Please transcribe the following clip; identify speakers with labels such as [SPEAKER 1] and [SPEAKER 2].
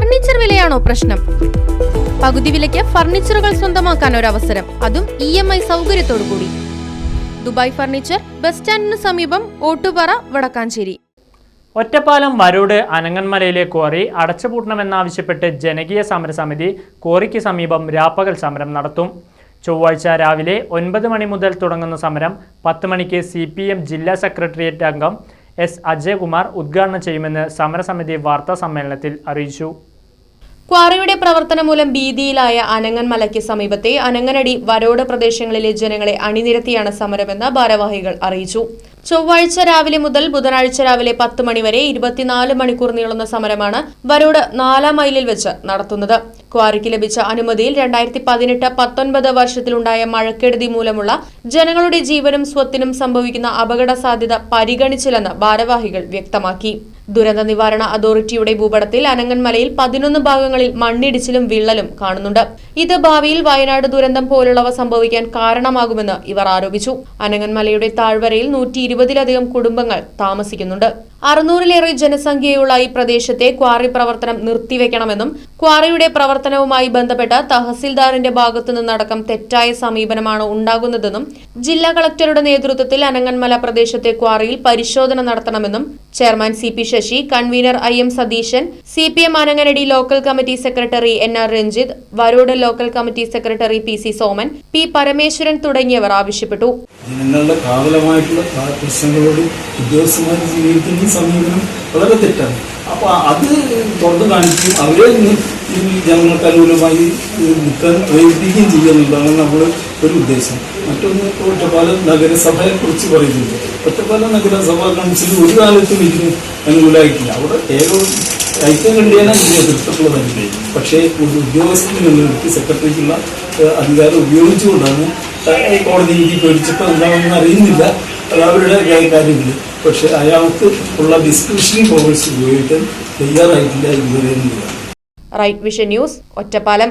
[SPEAKER 1] Furniture വിലയാണോ പ്രശ്നം? പകുതി വിലയ്ക്ക് ഫർണിച്ചറുകൾ സ്വന്തമാക്കാൻ ഒരു അവസരം അതും ഇ എം ഐ സൗകര്യത്തോടു കൂടി ദുബായ് ഫർണിച്ചർ ബസ് സ്റ്റാൻഡിന് സമീപം ഓട്ടുപാറ വടക്കാഞ്ചേരി.
[SPEAKER 2] ഒറ്റപ്പാലം വരോട് അനങ്ങന്മലയിലെ ക്വാറി അടച്ചുപൂട്ടണമെന്നാവശ്യപ്പെട്ട് ജനകീയ സമരസമിതി ക്വാറിക്ക് സമീപം രാപ്പകൽ സമരം നടത്തും. ചൊവ്വാഴ്ച രാവിലെ ഒൻപത് മണി മുതൽ തുടങ്ങുന്ന സമരം പത്ത് മണിക്ക് സി പി എം ജില്ലാ സെക്രട്ടേറിയറ്റ് അംഗം എസ് അജയകുമാർ ഉദ്ഘാടനം ചെയ്യുമെന്ന് സമരസമിതി വാർത്താ സമ്മേളനത്തിൽ അറിയിച്ചു.
[SPEAKER 1] ക്വാറിയുടെ പ്രവർത്തനം മൂലം ഭീതിയിലായ അനങ്ങൻമലയ്ക്ക് സമീപത്തെ അനങ്ങനടി വരോട് പ്രദേശങ്ങളിലെ ജനങ്ങളെ അണിനിരത്തിയാണ് സമരമെന്ന് ഭാരവാഹികൾ അറിയിച്ചു. ചൊവ്വാഴ്ച രാവിലെ മുതൽ ബുധനാഴ്ച രാവിലെ പത്ത് മണിവരെ ഇരുപത്തിനാല് മണിക്കൂർ നീളുന്ന സമരമാണ് വരോട് നാലാം മൈലിൽ വെച്ച് നടത്തുന്നത്. ക്വാറിക്ക് ലഭിച്ച അനുമതിയിൽ രണ്ടായിരത്തി പതിനെട്ട് പത്തൊൻപത് വർഷത്തിലുണ്ടായ മഴക്കെടുതി മൂലമുള്ള ജനങ്ങളുടെ ജീവനും സ്വത്തിനും സംഭവിക്കുന്ന അപകട സാധ്യത പരിഗണിച്ചില്ലെന്ന് ഭാരവാഹികൾ വ്യക്തമാക്കി. ദുരന്ത നിവാരണ അതോറിറ്റിയുടെ ഭൂപടത്തിൽ അനങ്ങൻമലയിൽ പതിനൊന്ന് ഭാഗങ്ങളിൽ മണ്ണിടിച്ചിലും വിള്ളലും കാണുന്നുണ്ട്. ഇത് ഭാവിയിൽ വയനാട് ദുരന്തം പോലുള്ളവ സംഭവിക്കാൻ കാരണമാകുമെന്ന് ഇവർ ആരോപിച്ചു. അനങ്ങൻമലയുടെ താഴ്വരയിൽ നൂറ്റി ഇരുപതിലധികം കുടുംബങ്ങൾ താമസിക്കുന്നുണ്ട്. അറുന്നൂറിലേറെ ജനസംഖ്യയുള്ള ഈ പ്രദേശത്തെ ക്വാറി പ്രവർത്തനം നിർത്തിവെക്കണമെന്നും ക്വാറിയുടെ പ്രവർത്തനവുമായി ബന്ധപ്പെട്ട തഹസിൽദാറിന്റെ ഭാഗത്തുനിന്നടക്കം തെറ്റായ സമീപനമാണ് ഉണ്ടാകുന്നതെന്നും ജില്ലാ കളക്ടറുടെ നേതൃത്വത്തിൽ അനങ്ങൻമല പ്രദേശത്തെ ക്വാറിയിൽ പരിശോധന നടത്തണമെന്നും chairman C P Sasi convener I M Satheesan C P M Ananganadi local committee secretary N R Ranjith Varode local committee secretary P C Soman P Parameswaran തുടങ്ങിയവർ ആവശ്യപ്പെട്ടു.
[SPEAKER 3] ജനങ്ങളുടെ കാവലമായിട്ടുള്ള പ്ര- പ്രശ്നങ്ങളോട് ഉദ്യോഗസ്ഥന്മാർ സ്വീകരിക്കുന്ന സമീപനം വളരെ തെറ്റാണ്. അപ്പൊ അത് തുറന്നു കാണിക്കുകയും അവരെ ജനങ്ങൾക്ക് അനുകൂലമായി നിൽക്കാൻ പ്രേരിപ്പിക്കുകയും ചെയ്യുന്നുള്ളതാണ് നമ്മൾ ഒരു ഉദ്ദേശം. മറ്റൊന്ന് ഒറ്റപ്പാല നഗരസഭയെ കുറിച്ച് പറയുന്നുണ്ട്. ഒറ്റപ്പാലം നഗരസഭ കൗൺസിൽ ഒരു കാലത്തും ഇതിന് അനുകൂലമായിട്ടില്ല. അവിടെ ഏകം ഐക്യം കണ്ടിയാണ് നേതൃത്വമുള്ളതല്ലേ പക്ഷേ ഒരു ഉദ്യോഗസ്ഥന് നിലനിർത്തി സെക്രട്ടറിക്കുള്ള അധികാരം ഉപയോഗിച്ചുകൊണ്ടാണ് കോടതി വിധി പേടിച്ചിട്ട് എന്താണെന്ന് അറിയുന്നില്ല. അത് അവരുടെ കാര്യമില്ല പക്ഷെ അയാൾക്ക് ഉള്ള ഡിസ്ക്രിപ്ഷനി പവേഴ്സ് ഉപയോഗിക്കാൻ തയ്യാറായിട്ടില്ല ഇതുവരെ പറയുന്നില്ല
[SPEAKER 1] റൈറ്റ് വിഷൻ ന്യൂസ് ഒറ്റപ്പാലം.